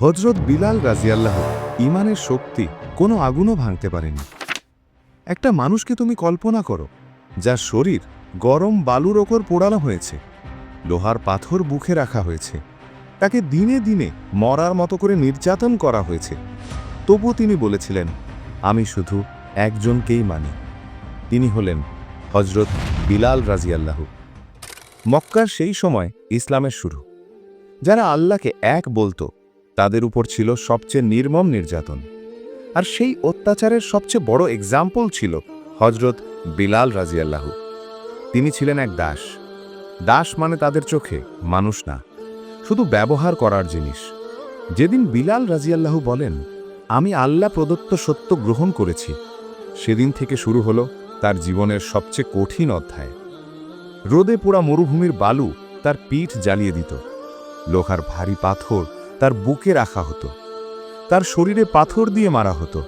হজরত বিলাল রাজিয়াল্লাহ ইমানের শক্তি কোনো আগুনও ভাঙতে পারেনি। একটা মানুষকে তুমি কল্পনা করো, যার শরীর গরম বালুর ওপর পোড়ানো হয়েছে, লোহার পাথর বুকে রাখা হয়েছে, তাকে দিনে দিনে মরার মতো করে নির্যাতন করা হয়েছে। তবু তিনি বলেছিলেন, আমি শুধু একজনকেই মানি। তিনি হলেন হজরত বিলাল রাজিয়াল্লাহু। মক্কার সেই সময় ইসলামের শুরু। যারা আল্লাহকে এক বলতো তাদের উপর ছিল সবচেয়ে নির্মম নির্যাতন। আর সেই অত্যাচারের সবচেয়ে বড় এক্সাম্পল ছিল হজরত বিলাল রাজিয়াল্লাহু তিনি ছিলেন এক দাস। দাস মানে তাদের চোখে, মানুষ না। শুধু ব্যবহার করার জিনিস। যেদিন বিলাল রাজিয়াল্লাহু বলেন, আমি আল্লাহ প্রদত্ত সত্য গ্রহণ করেছি। সেদিন থেকে শুরু হলো তার জীবনের সবচেয়ে কঠিন অধ্যায়। রোদে পোড়া মরুভূমির বালু তার পিঠ জ্বালিয়ে দিত। লোহার ভারী পাথর তার বুকে রাখা হতো। তার শরীরে পাথর দিয়ে মারা হতো।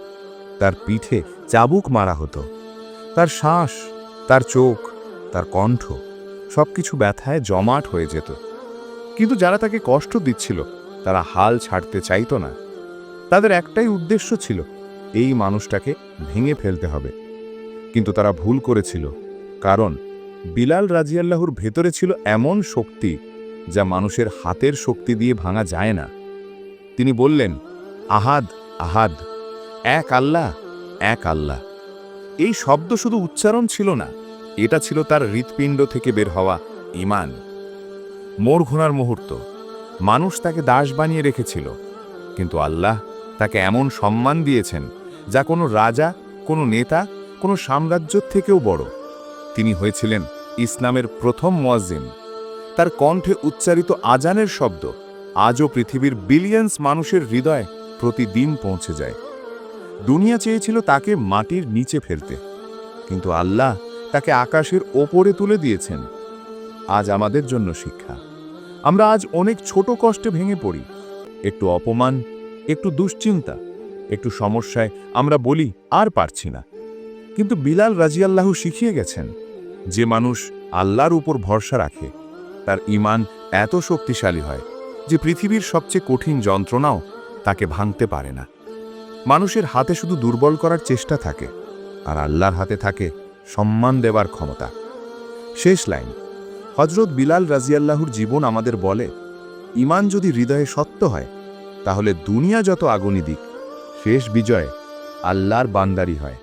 তার পিঠে চাবুক মারা হতো। তার শ্বাস, তার চোখ, তার কণ্ঠ সবকিছু ব্যথায় জমাট হয়ে যেত। কিন্তু যারা তাকে কষ্ট দিচ্ছিল, তারা হাল ছাড়তে চাইতো না। তাদের একটাই উদ্দেশ্য ছিল, এই মানুষটাকে ভেঙে ফেলতে হবে। কিন্তু তারা ভুল করেছিল, কারণ বিলাল রাজিয়াল্লাহুর ভেতরে ছিল এমন শক্তি যা মানুষের হাতের শক্তি দিয়ে ভাঙা যায় না। তিনি বললেন, আহাদ আহাদ, এক আল্লাহ এক আল্লাহ। এই শব্দ শুধু উচ্চারণ ছিল না, এটা ছিল তার হৃৎপিণ্ড থেকে বের হওয়া ইমান মোর ঘোনার মুহূর্ত। মানুষ তাকে দাস বানিয়ে রেখেছিল, কিন্তু আল্লাহ তাকে এমন সম্মান দিয়েছেন, যা কোনো রাজা, কোনো নেতা, কোনো সাম্রাজ্যের থেকেও বড়। তিনি হয়েছিলেন ইসলামের প্রথম মোয়াজ্জিন। তার কণ্ঠে উচ্চারিত আজানের শব্দ আজও পৃথিবীর বিলিয়ন্স মানুষের হৃদয়ে প্রতিদিন পৌঁছে যায়। দুনিয়া চেয়েছিল তাকে মাটির নিচে ফেলতে। কিন্তু আল্লাহ তাকে আকাশের ওপরে তুলে দিয়েছেন। আজ আমাদের জন্য শিক্ষা। আমরা আজ অনেক ছোট কষ্টে ভেঙে পড়ি। একটু অপমান, একটু দুশ্চিন্তা, একটু সমস্যায় আমরা বলি, আর পারছি না। কিন্তু বিলাল রাজিয়াল্লাহু শিখিয়ে গেছেন, যে মানুষ আল্লাহর উপর ভরসা রাখে, তার ইমান এত শক্তিশালী হয়। যে পৃথিবীর সবচেয়ে কঠিন যন্ত্রণাও তাকে ভাঙতে পারে না। মানুষের হাতে শুধু দুর্বল করার চেষ্টা থাকে, আর আল্লাহর হাতে থাকে সম্মান দেবার ক্ষমতা। শেষ লাইন হজরত বিলাল রাজিয়াল্লাহুর জীবন আমাদের বলে, ইমান যদি হৃদয়ে সত্য হয়, তাহলে দুনিয়া যত আগুনি দিক, শেষ বিজয় আল্লাহর বান্দারি হয়।